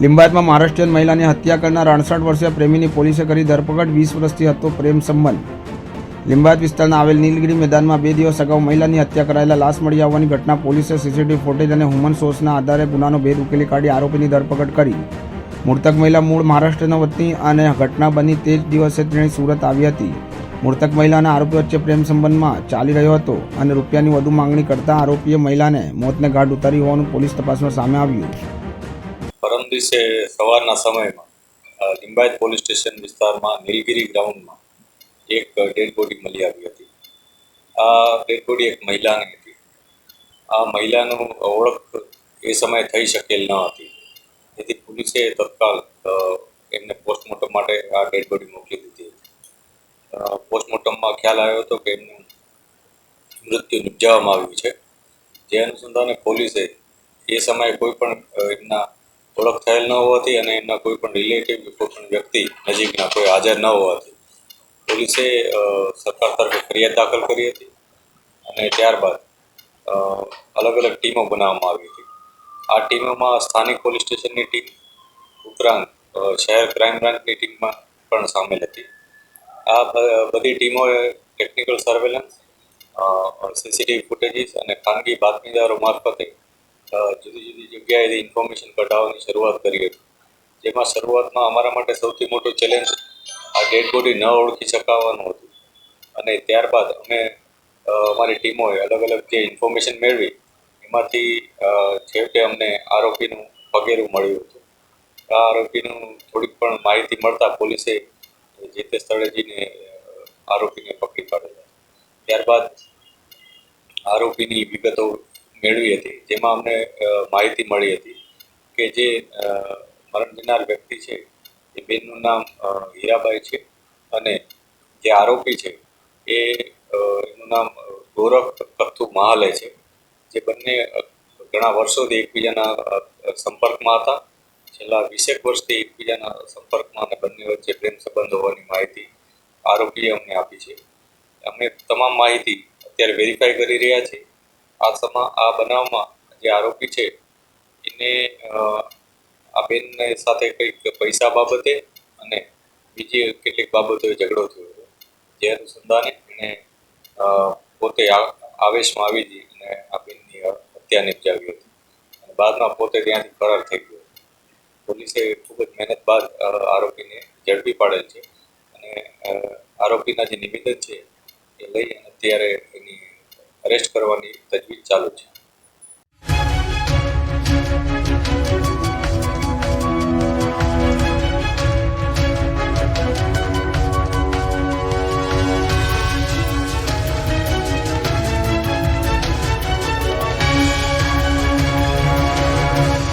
લિંબાયતમાં મહારાષ્ટ્રીયન મહિલાની હત્યા કરનાર અડસઠ વર્ષીય પ્રેમીની પોલીસે કરી ધરપકડ, વીસ વર્ષથી હતો પ્રેમ સંબંધ. લિંબાયત વિસ્તારના આવેલ નીલગીરી મેદાનમાં બે દિવસ અગાઉ મહિલાની હત્યા કરાયેલા લાશ મળી આવવાની ઘટના પોલીસે સીસીટીવી ફૂટેજ અને હ્યુમન સોર્સના આધારે ગુનાનો ભેદ ઉકેલી કાઢી આરોપીની ધરપકડ કરી. મૃતક મહિલા મૂળ મહારાષ્ટ્રના વતની અને ઘટના બની તે જ દિવસે તેણે સુરત આવી હતી. મૃતક મહિલા અને આરોપી વચ્ચે પ્રેમ સંબંધમાં ચાલી રહ્યો હતો અને રૂપિયાની વધુ માંગણી કરતા આરોપીએ મહિલાને મોતને ઘાટ ઉતારી હોવાનું પોલીસ તપાસમાં સામે આવ્યું. પરમ દિવસે સવારના સમયમાં લિંબાયત પોલીસ સ્ટેશન વિસ્તારમાં, નીલગિરી ગ્રાઉન્ડમાં એક ડેડ બોડી મળી આવી હતી. આ ડેડ બોડી એક મહિલાની હતી. આ મહિલાનું ઓળખ એ સમયે થઈ શકેલ ન હતી. તેથી પોલીસે તત્કાલ એમને પોસ્ટમોર્ટમ માટે આ ડેડ બોડી મોકલી દીધી હતી. પોસ્ટમોર્ટમમાં ખ્યાલ આવ્યો હતો કે એમનું મૃત્યુ નિપજાવવામાં આવ્યું છે. જે અનુસંધાને પોલીસે એ સમયે કોઈ પણ એમના ઓળખ થયેલ ન હોવાથી અને એમના કોઈ પણ રિલેટિવ કોઈ પણ વ્યક્તિ નજીકના કોઈ હાજર ન હોવાથી પોલીસે સરકાર તરફે ફરિયાદ દાખલ કરી હતી અને ત્યારબાદ અલગ અલગ ટીમો બનાવવામાં આવી હતી. આ ટીમોમાં સ્થાનિક પોલીસ સ્ટેશનની ટીમ ઉપરાંત શહેર ક્રાઇમ બ્રાન્ચની ટીમમાં પણ સામેલ હતી. આ બધી ટીમોએ ટેકનિકલ સર્વેલન્સ સીસીટીવી ફૂટેજીસ અને ખાનગી બાતમીદારો મારફતે જુદી જુદી જગ્યાએથી ઇન્ફોર્મેશન કઢાવવાની શરૂઆત કરી હતી. જેમાં શરૂઆતમાં અમારા માટે સૌથી મોટો ચેલેન્જ આ ડેડ બોડી ન ઓળખી શકાવાનું હતું. અને ત્યારબાદ અમે અમારી ટીમોએ અલગ અલગ જે ઇન્ફોર્મેશન મેળવી, એમાંથી છેવટે અમને આરોપીનું પગેરું મળ્યું હતું. આ આરોપીનું થોડીક પણ માહિતી મળતા પોલીસે જે તે સ્થળે જઈને આરોપીને પકડી પાડેલા ત્યારબાદ આરોપીની વિગતો મેળવી હતી, જેમાં અમને માહિતી મળી હતી કે જે મરણ જનાર વ્યક્તિ છે, એ બેનનું નામ હીરાબાઈ છે અને જે આરોપી છે, એ એનું નામ ગૌરવ કથ્થુ મહાલે છે, જે બંને ઘણા વર્ષોથી એકબીજાના સંપર્કમાં હતા. છેલ્લા વીસેક વર્ષથી એકબીજાના સંપર્કમાં અને બંને વચ્ચે પ્રેમ સંબંધ હોવાની માહિતી આરોપીએ અમને આપી છે. અમે તમામ માહિતી અત્યારે વેરીફાઈ કરી રહ્યા છીએ. આ સમા આ બનાવમાં જે આરોપી છે, એને આ બેનને સાથે કંઈક પૈસા બાબતે અને બીજી કેટલીક બાબતોએ ઝઘડો થયો હતો. જે અનુસંધાને એણે પોતે આવેશમાં આવી હતી અને આ બેનની હત્યા નિપજાવી હતી. અને બાદમાં પોતે ત્યાંથી ફરાર થઈ ગયો. પોલીસે ખૂબ જ મહેનત બાદ આરોપીને ઝડપી પાડેલ છે. અને આરોપીના જે નિવેદન છે, એ લઈ અત્યારે એની અરેસ્ટ કરવાની તજવીજ ચાલુ છે.